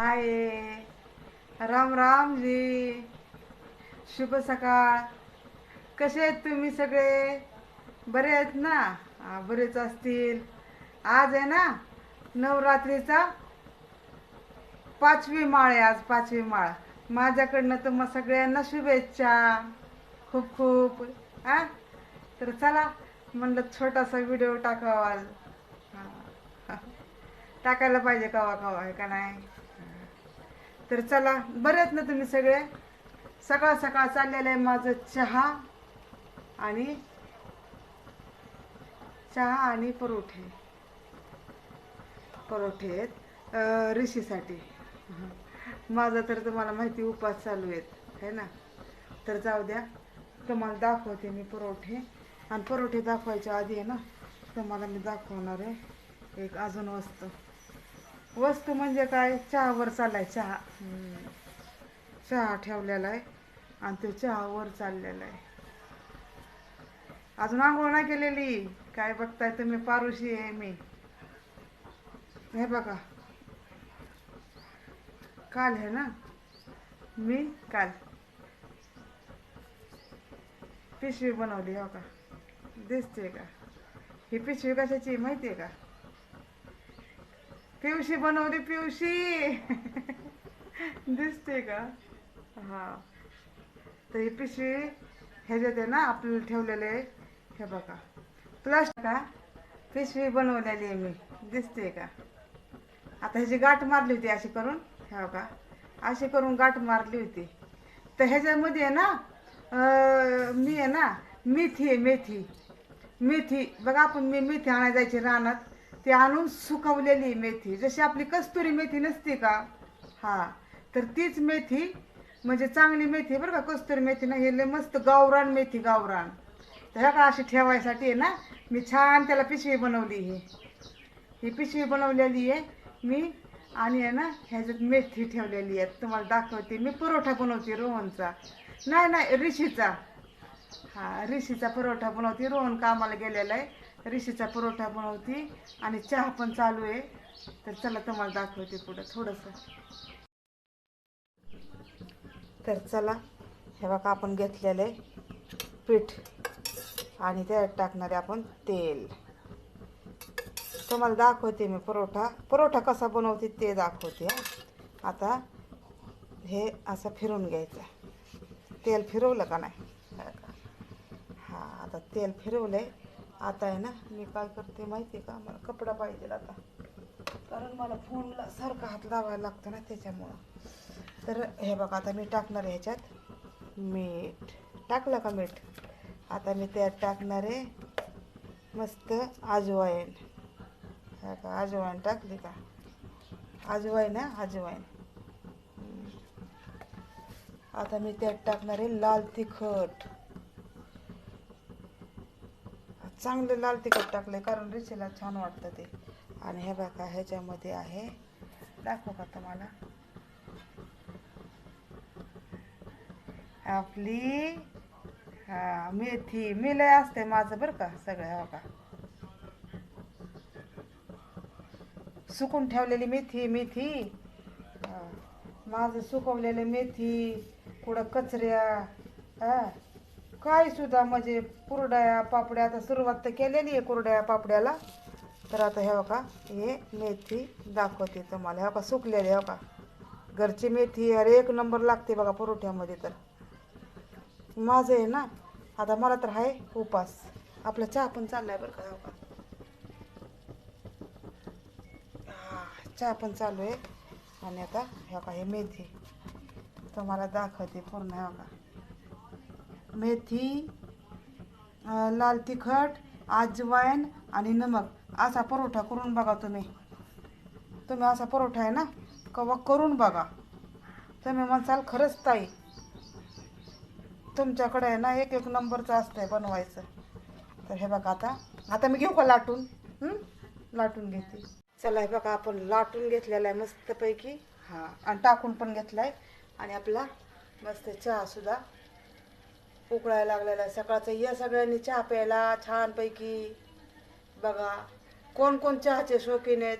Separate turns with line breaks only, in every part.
हाय. राम राम जी शुभ सकाळ. कसे आहेत तुम्ही सगळे? बरे आहेत ना? बरेच असतील. आज आहे ना नवरात्रीचा पाचवी माळ आहे आज पाचवी माळ. माझ्याकडनं तुम्हा सगळ्यांना शुभेच्छा. खूप खूप. हा? तर चला म्हणलं छोटासा व्हिडिओ टाकावा. टाकायला पाहिजे कवा कवा आहे का नाही? तर चला बरे ना तुम्ही सगळे? सकाळ सकाळ चाललेलं आहे माझं चहा आणि चहा आणि परोठे. परोठे आहेत ऋषीसाठी. माझा तर तुम्हाला माहिती उपास चालू आहेत है ना? तर जाऊ द्या तुम्हाला दाखवते मी परोठे. आणि परोठे दाखवायच्या आधी आहे ना तुम्हाला मी दाखवणार आहे एक अजून वस्तू. वस्तू म्हणजे काय? चहावर चाललाय चहा. चहा ठेवलेला आहे आणि तो चहावर चाललेला आहे. अजून आंघोळ नाही केलेली. काय बघताय तुम्ही? पारुशी आहे मी. हे बघा. काल आहे ना? मी काल. पिशवी बनवली हो का? दिसते का? ही पिशवी कशाची आहे माहिती आहे का? पिवशी बनवली पिवशी दिसते का? हा. तर ही पिशवी ह्याच्यात आहे ना आपल्याला ठेवलेले हे बघा. प्लास्टिक का? पिशवी बनवलेली आहे मी. दिसते का? आता ह्याची गाठ मारली होती अशी करून. हे बघा. अशी करून गाठ मारली होती. तर ह्याच्यामध्ये आहे ना मी आहे ना मेथी आहे मेथी. मेथी. बघा आपण मी मेथी आणायला जायची रानात. ती आणून सुकवलेली मेथी. जशी आपली कस्तुरी मेथी नसते का? हा. तर तीच मेथी म्हणजे चांगली मेथी आहे बरं का कस्तुरी मेथी ना हे लय मस्त गावरान मेथी गावरान. तर ह्या का अशी ठेवायसाठी आहे ना मी छान त्याला पिशवी बनवली ही. ही पिशवी बनवलेली आहे मी आणि आहे ना ह्याच्यात मेथी ठेवलेली आहे. तुम्हाला दाखवते मी पुरवठा बनवते रोहनचा. नाही नाही ऋषीचा. हा ऋषीचा पुरवठा बनवते रोहन कामाला गेलेला आहे. रिशीचा पुरवठा बनवते आणि चहा पण चालू आहे. तर चला तुम्हाला दाखवते पुढं थोडंसं. तर चला हे बघा आपण घेतलेलं आहे पीठ आणि त्यात टाकणारे आपण तेल. तुम्हाला दाखवते मी परोठा परोठा कसा बनवते ते दाखवते हा. आता हे असं फिरून घ्यायचं तेल फिरवलं का नाही? हां हा आता तेल फिरवलंय. आता आहे ना मी काय करते माहिती आहे का? मला कपडा पाहिजे आता. कारण मला फोनला सारखा हात लावायला लागतो ना त्याच्यामुळं. तर हे बघा आता मी टाकणार आहे ह्याच्यात मीठ. टाकलं का मीठ? आता मी त्यात टाकणार आहे मस्त अजवाईन हा का अजवाईन टाकली का? अजवाईन हा अजवाईन आता मी त्यात टाकणार आहे लाल तिखट. चांगलं लाल तिखट आहे कारण रिचेला छान वाटतं ते. आणि हे बघा ह्याच्यामध्ये आहे दाखव का तुम्हाला? आपली हा मेथी. मी लय असते माझं बरं का सगळं हो का? सुकून ठेवलेली मेथी मेथी. हा. माझं सुकवलेलं मेथी कुठं कचऱ्या हा. काय सुद्धा म्हणजे कुरड्या पापड्या आता सुरुवात तर केलेली आहे कुरड्या पापड्याला. तर आता हे बघा हे मेथी दाखवते तुम्हाला. हे बघा सुकलेले हे बघा. घरची मेथी अरे एक नंबर लागते बघा परोठ्यामध्ये तर. माझं आहे ना आता मला तर आहे उपास. आपला चहा पण चाललाय बरं का बघा. हा, चहा पण चालू आहे. आणि आता हे बघा हे मेथी. तुम्हाला दाखवते पूर्ण हे बघा. मेथी लाल तिखट अजवाईन आणि नमक. असा परोठा करून बघा तुम्ही. तुम्ही असा परोठा आहे ना? कवा करून बघा. तुम्ही म्हणसाल खरंच ताई तुमच्याकडे आहे ना एक एक नंबरचं असतंय बनवायचं. तर हे बघा आता. आता मी घेऊ का लाटून? लाटून घेते. चला हे बघा आपण लाटून घेतलेला आहे मस्तपैकी. हां आणि टाकून पण घेतला आहे आणि आपला मस्त चहासुद्धा उकळायला लागलेला आहे. सकाळचं या सगळ्यांनी चहा प्यायला छानपैकी. बघा कोण कोण चहाचे शौकीन आहेत?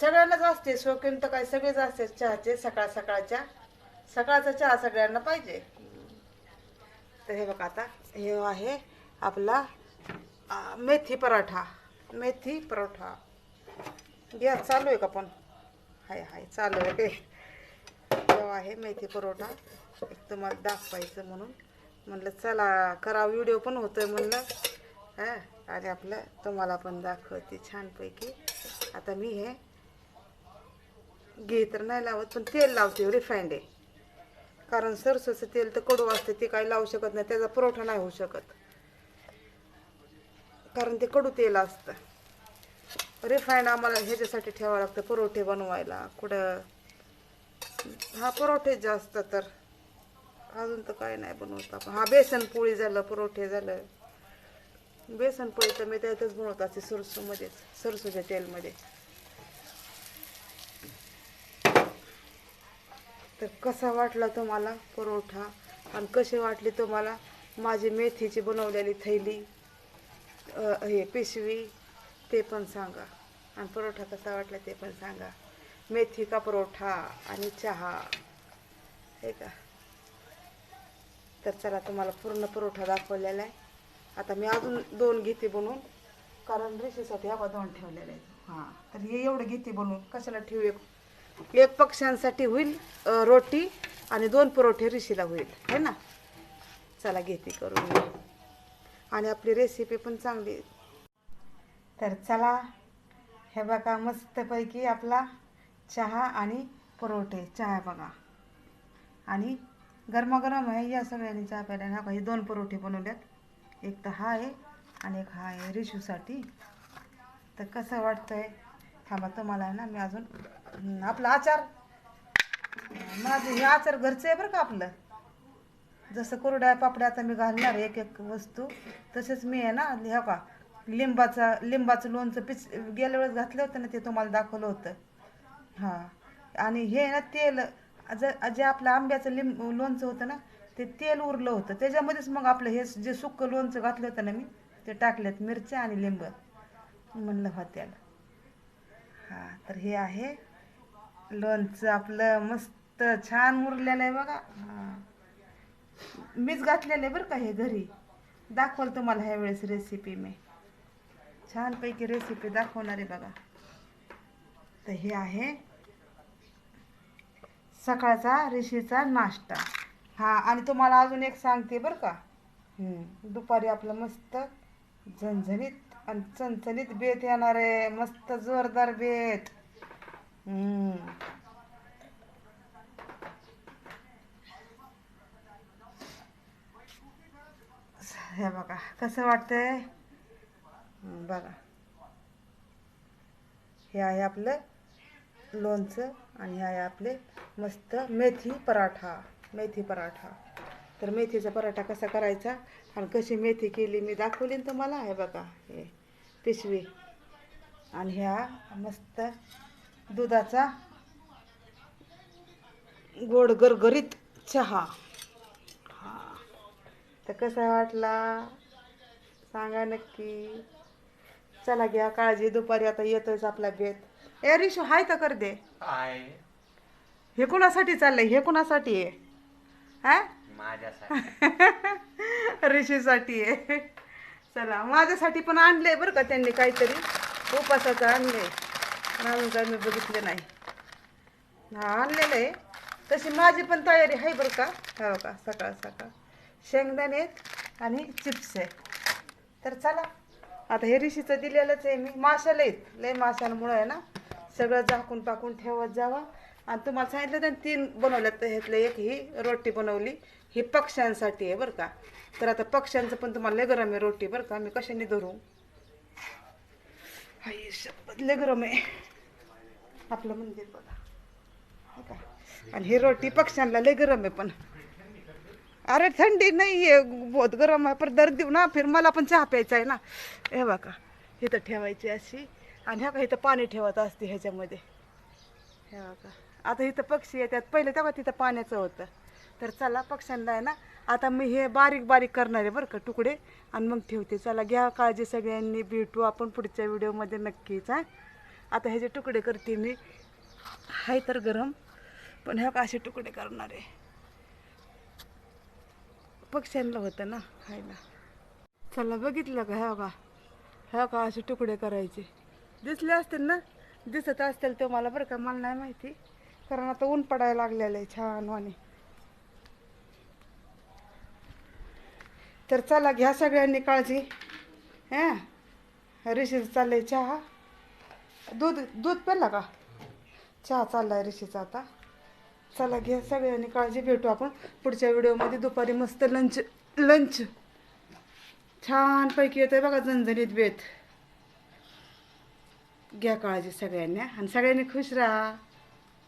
सगळ्यांनाच असते. शौकीन तर काय सगळेच असते चहाचे सकाळ सकाळच्या. सकाळचा चहा सगळ्यांना पाहिजे. तर हे बघा आता हे आहे आपला मेथी पराठा. मेथी पराठा. गॅस चालू आहे का पण? हाय हाय चालू आहे. तो आहे मेथी परोठा. तुम्हाला दाखवायचं म्हणून. म्हणलं चला करा व्हिडिओ पण होतोय म्हणलं. हा आणि आपलं तुम्हाला पण दाखवते छानपैकी. आता मी हे घे तर नाही लावत पण तेल लावते रिफाईंड आहे. कारण सरसोचं तेल तर कडू असते ते काही लावू शकत नाही त्याचा पुरवठा नाही होऊ शकत. कारण ते कडू तेल असतं. रिफाईंड आम्हाला ह्याच्यासाठी ठेवावं लागतं परोठे बनवायला. कुठं? हा परोठे जास्त तर. अजून तर काय नाही बनवत आपण. हा बेसन पोळी झालं परोठे झालं. बेसन पोळी तर मी त्यातच बनवत असते सरसूमध्येच सरसूच्या तेलमध्ये. तर कसा वाटला तुम्हाला परोठा? आणि कसे वाटले तुम्हाला माझी मेथीची बनवलेली थैली? हे पिशवी ते पण सांगा. आणि परोठा कसा वाटला ते पण सांगा. मेथी का परोठा आणि चहा. हे का? तर चला तुम्हाला पूर्ण पुरवठा दाखवलेला आहे. आता मी अजून दोन घेते बनवून. कारण रेषेसाठी हवा दोन ठेवलेले आहेत हां तर हे एवढं घेते बनवून. कशाला ठेवू? एक एक पक्ष्यांसाठी होईल रोटी आणि दोन पुरवठे ऋषीला होईल. है ना? चला घेते करून. आणि आपली रेसिपी पण चांगली आहे. तर चला हे बघा मस्तपैकी आपला चहा आणि परोठे चहा बघा. आणि गरमागरम आहे या सगळ्यांनी चहा प्यायला हा काही दोन परोठे बनवल्यात. एक तर हा आहे आणि एक हा आहे रिशूसाठी. तर कसं वाटतं आहे थांबा तुम्हाला आहे ना मी अजून आपला आचार माझं हे आचार घरचं आहे बरं का आपलं. जसं कोरड्या पापड्या आता मी घालणार एक एक वस्तू. तसेच मी आहे ना ह्या का लिंबाचा लिंबाचं लोणचं पिच गेल्या वेळेस घातलं होतं ना ते तुम्हाला दाखवलं होतं. हां. आणि हे ना तेल ज- जे आपलं आंब्याचं लिंब लोणचं होतं ना ते तेल उरलं होतं. त्याच्यामध्येच मग आपलं हे जे सुक्कं लोणचं घातलं होतं ना मी ते टाकलेत मिरच्या आणि लिंब. म्हणलं हो त्याला. हां तर हे आहे. लोणचं आपलं मस्त छान उरलेलं आहे बघा. हां. मीच घातलेलं आहे बरं का हे घरी. दाखवाल तुम्हाला ह्या वेळेस रेसिपी मी. छानपैकी रेसिपी दाखवणार आहे बघा. तर हे आहे. सकाळचा ऋषीचा नाश्ता. हा आणि तुम्हाला अजून एक सांगते बरं का. हम्म, दुपारी आपलं मस्त झणझणीत आणि चणचणीत बेत येणार आहे. मस्त जोरदार बेत. हम्म. हे बघा कसं वाटतंय? बघा. हे आहे आपलं लोणचं. आणि हे आहे आपले मस्त मेथी पराठा मेथी पराठा. तर मेथीचा पराठा कसा करायचा? आणि कशी मेथी केली? मी दाखवली तुम्हाला? हे बघा हे पिशवी. आणि ह्या मस्त दुधाचा गोड गरगरीत चहा. हा. तर कसा वाटला? सांगा नक्की. चला घ्या काळजी. दुपारी आता येतोयच आपला बेत. ए रिशू हाय तर कर दे.
काय
हे कोणासाठी चाललंय? हे कोणासाठी आहे? हा?
माझ्यासाठी.
ऋषीसाठी आहे. चला माझ्यासाठी पण आणलंय बरं का त्यांनी काहीतरी. उपासाचं आणलंय. पण अजून काय मी बघितलं नाही. हा आणलेलं आहे. तशी माझी पण तयारी आहे बरं का. हो का? सकाळ सकाळ. शेंगदाणे आहेत आणि चिप्स आहे. तर चला. आता हे ऋषीचं दिलेलंच आहे मी. माशाला आहेत. लय माशांमुळं आहे ना. सगळं झाकून पाकून ठेवत जावा. आणि तुम्हाला सांगितलं तर तीन बनवल्यात तर ह्यातलं एक ही रोटी बनवली. ही पक्ष्यांसाठी आहे बरं का. तर आता पक्ष्यांचं पण तुम्हाला लय गरम आहे रोटी बरं का. मी कशाने धरू? हाय शपथ लय गरम आहे. आपलं मंदिर बघा. हो का? आणि ही रोटी पक्ष्यांना लय गरम आहे पण. अरे थंडी नाही आहे बहुत गरम आहे. पण दर देऊ ना फिर मला पण चहा प्यायचा आहे ना. हे बघा. इथं ठेवायची अशी. आणि ह्या का इथं पाणी ठेवत असते ह्याच्यामध्ये. हे बघा. आता इथं पक्षी येतात. पहिले तेव्हा तिथं पाण्याचं होतं. तर चला पक्ष्यांना आहे ना आता मी हे बारीक बारीक करणार आहे बरं का तुकडे. आणि मग ठेवते. चला घ्या काळजी सगळ्यांनी भेटू आपण पुढच्या व्हिडिओमध्ये नक्कीच हां. आता ह्याचे तुकडे करते मी हाय तर गरम पण ह्या का असे तुकडे करणार आहे? पक्ष्यांना होतं ना खायला चला बघितलं का ह्या का ह्या का असे तुकडे करायचे. दिसले असतील ना? दिसत असतील तर मला बरं का मला नाही माहिती. कारण आता ऊन पडायला लागलेलं आहे छान वाणी. तर चला घ्या सगळ्यांनी काळजी. हां? ऋषीचं चाललंय चहा. दूध दूध पेला का? चहा चाललाय ऋषीचा आता. चला घ्या सगळ्यांनी काळजी भेटू आपण पुढच्या व्हिडिओमध्ये. दुपारी मस्त लंच लंच छानपैकी येतं बघा झणझणीत बेत. घ्या काळजी सगळ्यांनी. आणि सगळ्यांनी खुश राहा.